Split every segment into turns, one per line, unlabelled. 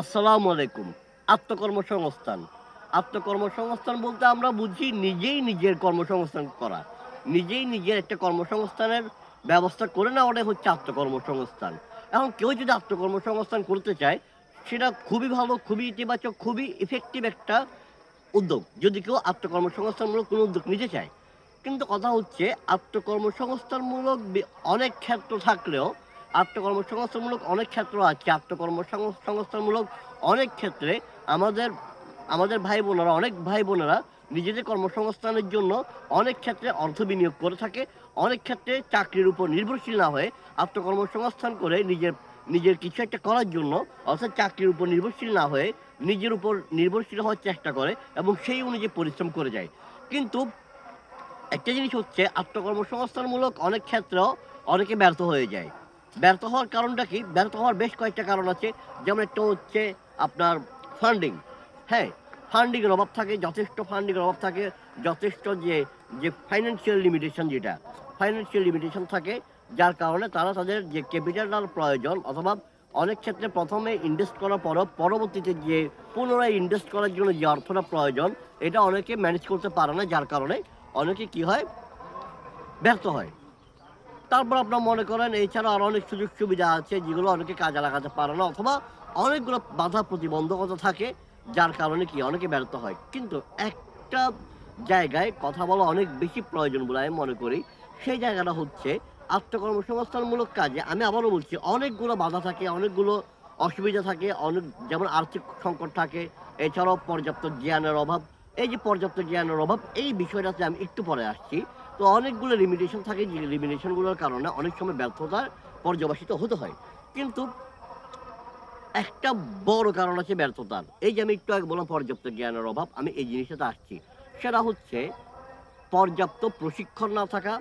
আসসালামু আলাইকুম। আত্মকর্মসংস্থান। আত্মকর্মসংস্থান বলতে আমরা বুঝি নিজেই নিজের কর্মসংস্থান করা। নিজেই নিজের একটা কর্মসংস্থানের ব্যবস্থা করে না নেওয়াটাই হচ্ছে আত্মকর্মসংস্থান। এখন কেউ যদি আত্মকর্মসংস্থান করতে চায়, সেটা খুবই ভালো, খুবই ইতিবাচক, খুবই ইফেক্টিভ একটা উদ্যোগ। যদি কেউ আত্মকর্মসংস্থানমূলক কোনো উদ্যোগ নিতে চায়। কিন্তু কথা হচ্ছে, আত্মকর্মসংস্থানমূলক অনেক ক্ষেত্র থাকলেও আত্মকর্মসংস্থানমূলক অনেক ক্ষেত্র আছে, আত্মকর্মসংস্থানমূলক অনেক ক্ষেত্রে আমাদের আমাদের ভাই বোনেরা অনেক ভাই বোনেরা নিজেদের কর্মসংস্থানের জন্য অনেক ক্ষেত্রে অর্থ বিনিয়োগ করে থাকে, অনেক ক্ষেত্রে চাকরির উপর নির্ভরশীল না হয়ে আত্মকর্মসংস্থান করে নিজের নিজের কিছু একটা করার জন্য, অর্থাৎ চাকরির উপর নির্ভরশীল না হয়ে নিজের উপর নির্ভরশীল হওয়ার চেষ্টা করে এবং সেই অনুযায়ী পরিশ্রম করে যায়। কিন্তু একটা জিনিস হচ্ছে, আত্মকর্মসংস্থানমূলক অনেক ক্ষেত্রেও অনেকে ব্যর্থ হয়ে যায়। ব্যর্থ হওয়ার কারণটা কি? ব্যর্থ হওয়ার বেশ কয়েকটা কারণ আছে। যেমন একটা হচ্ছে আপনার ফান্ডিং হ্যাঁ ফান্ডিংয়ের অভাব থাকে, যথেষ্ট ফান্ডিংয়ের অভাব থাকে, যথেষ্ট যে যে ফাইন্যান্সিয়াল লিমিটেশন যেটা ফাইন্যান্সিয়াল লিমিটেশন থাকে, যার কারণে তারা তাদের যে ক্যাপিটালটার প্রয়োজন অথবা অনেক ক্ষেত্রে প্রথমে ইনভেস্ট করার পরও পরবর্তীতে যে পুনরায় ইনভেস্ট করার জন্য যে অর্থটা প্রয়োজন, এটা অনেকে ম্যানেজ করতে পারে না, যার কারণে অনেকে কি হয়? ব্যর্থ হয়। তারপর আপনার মনে করেন এছাড়া আরও অনেক সুযোগ সুবিধা আছে যেগুলো অনেকে কাজে লাগাতে পারে না অথবা অনেকগুলো বাধা প্রতিবন্ধকতা থাকে, যার কারণে কি অনেকে ব্যর্থ হয়। কিন্তু একটা জায়গায় কথা বলা অনেক বেশি প্রয়োজন বলে আমি মনে করি। সেই জায়গাটা হচ্ছে আত্মকর্মসংস্থানমূলক কাজে। আমি আবারও বলছি, অনেকগুলো বাধা থাকে, অনেকগুলো অসুবিধা থাকে, অনেক যেমন আর্থিক সংকট থাকে, এছাড়াও পর্যাপ্ত জ্ঞানের অভাব। এই যে পর্যাপ্ত জ্ঞানের অভাব, এই বিষয়টাতে আমি একটু পরে আসছি। তো অনেকগুলো লিমিটেশন থাকে, যে লিমিটেশনগুলোর কারণে অনেক সময় ব্যর্থতার পর্যবেসিত হতে হয়। কিন্তু একটা বড় কারণ আছে ব্যর্থতার। এই যে আমি একটু আগে বললাম পর্যাপ্ত জ্ঞানের অভাব, আমি এই জিনিসটাতে আসছি। সেটা হচ্ছে পর্যাপ্ত প্রশিক্ষণ না থাকা,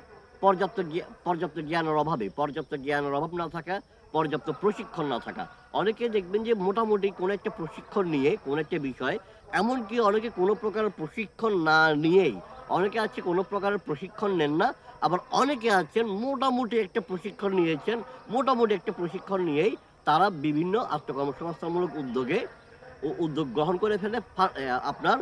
পর্যাপ্ত পর্যাপ্ত জ্ঞানের অভাবে, পর্যাপ্ত জ্ঞানের অভাব না থাকা, পর্যাপ্ত প্রশিক্ষণ না থাকা। অনেকে দেখবেন যে মোটামুটি কোনো একটা প্রশিক্ষণ নিয়ে, কোনো একটা বিষয়, এমনকি অনেকে কোনো প্রকারের প্রশিক্ষণ না নিয়েই অনেকে আছে কোনো প্রকারের প্রশিক্ষণ নেন না, আবার অনেকে আছেন মোটামুটি একটা প্রশিক্ষণ নিয়েছেন, মোটামুটি একটা প্রশিক্ষণ নিয়েই তারা বিভিন্ন আত্মকর্মসংস্থানমূলক উদ্যোগে উদ্যোগ গ্রহণ করে ফেলে আপনার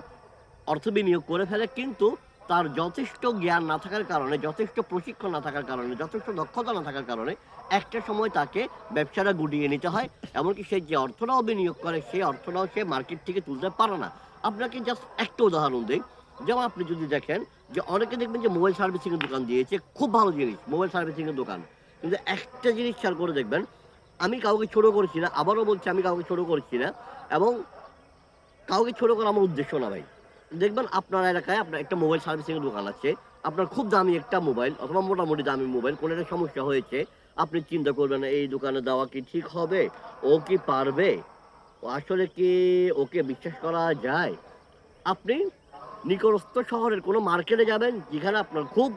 অর্থ বিনিয়োগ করে ফেলে, কিন্তু তার যথেষ্ট জ্ঞান না থাকার কারণে, যথেষ্ট প্রশিক্ষণ না থাকার কারণে, যথেষ্ট দক্ষতা না থাকার কারণে একটা সময় তাকে ব্যবসাটা গুটিয়ে নিতে হয়, এমনকি সে যে অর্থটাও বিনিয়োগ করে, সেই অর্থটাও সে মার্কেট থেকে তুলতে পারে না। আপনাকে জাস্ট একটা উদাহরণ দিই যেমন আপনি যদি দেখেন যে অনেকে দেখবেন যে মোবাইল সার্ভিসিংয়ের দোকান দিয়েছে, খুব ভালো জিনিস, মোবাইল সার্ভিসিংয়ের দোকান। কিন্তু একটা জিনিস খেয়াল করে দেখবেন, আমি কাউকে ছোট করছি না, আবারও বলছি আমি কাউকে ছোট করছি না, এবং কাউকে ছোট করা আমার উদ্দেশ্য না ভাই। দেখবেন আপনার এলাকায় আপনার একটা মোবাইল সার্ভিসিংয়ের দোকান আছে, আপনার খুব দামি একটা মোবাইল অথবা মোটামুটি দামি মোবাইল, কোনো একটা সমস্যা হয়েছে, আপনি চিন্তা করবেন এই দোকানে দেওয়া কি ঠিক হবে, ও কি পারবে? আসলে কি ওকে বিশ্বাস করা যায়? আপনি নিকটস্থ শহরের কোনো মার্কেটে যাবেন, যেখানে আপনার খুব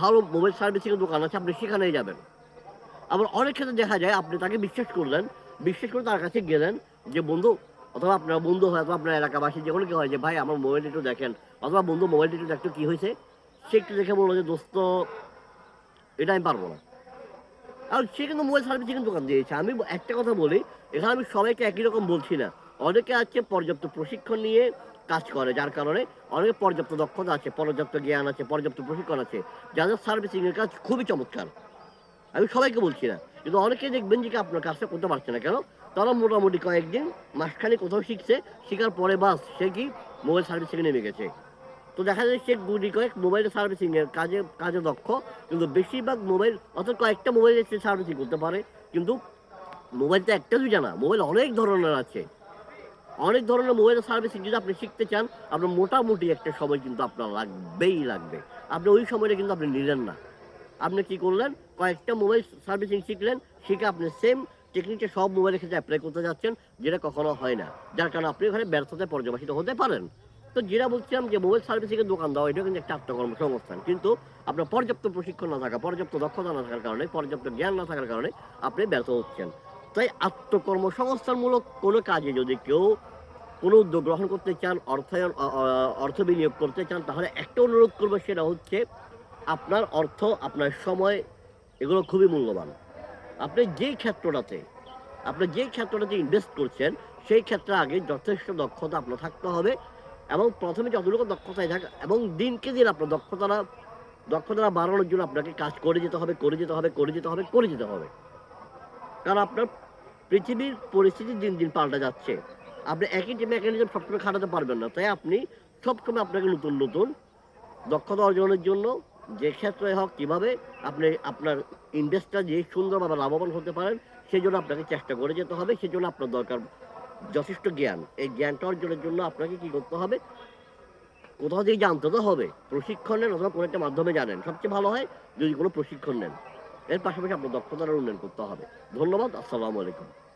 ভালো মোবাইল সার্ভিসিংয়ের দোকান আছে, আপনি সেখানেই যাবেন। আবার অনেক ক্ষেত্রে দেখা যায়, আপনি তাকে বিশ্বাস করলেন, বিশ্বাস করে তার কাছে গেলেন যে, বন্ধু, অথবা আপনার বন্ধু হয়, অথবা আপনার এলাকাবাসী যে কোনো কি হয় যে, ভাই, আমার মোবাইলটা একটু দেখেন। অথবা, বন্ধু, মোবাইলটা একটু দেখতো, কী হয়েছে? সে একটু দেখে বলল যে, দোস্ত, এটা আমি পারব না। আর সে কিন্তু মোবাইল সার্ভিসিংয়ের দোকান দিয়েছে। আমি একটা কথা বলি, এখানে আমি সবাইকে একই রকম বলছি না। অনেকে আছে পর্যাপ্ত প্রশিক্ষণ নিয়ে কাজ করে, যার কারণে অনেকে পর্যাপ্ত দক্ষতা আছে, পর্যাপ্ত জ্ঞান আছে, পর্যাপ্ত প্রশিক্ষণ আছে। যাদের সার্ভিসিংয়ের কাজ খুবই চমৎকার। আমি সবাইকে বলছি না, কিন্তু অনেকে দেখবেন যে আপনার কাজটা করতে পারছে না কেন? তারা মোটামুটি কয়েকদিন মাসখানে কোথাও শিখছে, শেখার পরে বাস সে কি মোবাইল সার্ভিসিংয়ে নেমে গেছে। তো দেখা যায় সে গুটি কয়েক মোবাইল সার্ভিসিংয়ের কাজে কাজে দক্ষ, কিন্তু বেশিরভাগ মোবাইল অথবা কয়েকটা মোবাইল সে সার্ভিসিং করতে পারে। কিন্তু মোবাইল তো একটা দুইটা না মোবাইল অনেক ধরনের আছে। অনেক ধরনের মোবাইলের সার্ভিসিং যদি আপনি শিখতে চান, আপনার মোটামুটি একটা সময় কিন্তু আপনার লাগবেই লাগবে। আপনি ওই সময়টা কিন্তু আপনি নিলেন না। আপনি কি করলেন? কয়েকটা মোবাইল সার্ভিসিং শিখলেন, শিখে আপনি সেম টেকনিকটা সব মোবাইলের ক্ষেত্রে অ্যাপ্লাই করতে যাচ্ছেন, যেটা কখনো হয় না। যার কারণে আপনি ওখানে ব্যর্থতায় পর্যবেসিত হতে পারেন। তো যেটা বলছিলাম যে মোবাইল সার্ভিসিংয়ের দোকান দেওয়া এটা কিন্তু একটা আত্মকর্মসংস্থান কিন্তু আপনার পর্যাপ্ত প্রশিক্ষণ না থাকা, পর্যাপ্ত দক্ষতা না থাকার কারণে, পর্যাপ্ত জ্ঞান না থাকার কারণে আপনি ব্যর্থ হচ্ছেন। তাই আত্মকর্মসংস্থানমূলক কোনো কাজে যদি কেউ কোনো উদ্যোগ গ্রহণ করতে চান, অর্থায়ন অর্থ বিনিয়োগ করতে চান, তাহলে একটা অনুরোধ করব সেটা হচ্ছে, আপনার অর্থ, আপনার সময়, এগুলো খুবই মূল্যবান। আপনি যেই ক্ষেত্রটাতে, আপনি যে ক্ষেত্রটাতে ইনভেস্ট করছেন, সেই ক্ষেত্রে আগে যথেষ্ট দক্ষতা আপনার থাকতে হবে এবং প্রথমে যতটুকু দক্ষতায় থাকা, এবং দিনকে দিন আপনার দক্ষতাটা দক্ষতাটা বাড়ানোর জন্য আপনাকে কাজ করে যেতে হবে, করে যেতে হবে, করে যেতে হবে, করে যেতে হবে। কারণ আপনার পৃথিবীর পরিস্থিতি দিন দিন পাল্টে যাচ্ছে। আপনি একই টিমে মেকানিজম সবসময় খাটাতে পারবেন না। তাই আপনি সবসময় আপনাকে নতুন নতুন দক্ষতা অর্জনের জন্য যে ক্ষেত্রে হোক, কীভাবে আপনি আপনার ইনভেস্টটা যে সুন্দরভাবে লাভবান হতে পারেন, সেই জন্য আপনাকে চেষ্টা করে যেতে হবে। সেই জন্য আপনার দরকার যথেষ্ট জ্ঞান। এই জ্ঞানটা অর্জনের জন্য আপনাকে কি করতে হবে? কোথাও দিয়ে জানতে তো হবে। প্রশিক্ষণ নেন অথবা কোনো একটা মাধ্যমে জানেন। সবচেয়ে ভালো হয় যদি কোনো প্রশিক্ষণ নেন। এর পাশাপাশি আপনার দক্ষতার উন্নয়ন করতে হবে। ধন্যবাদ। আসসালামু আলাইকুম।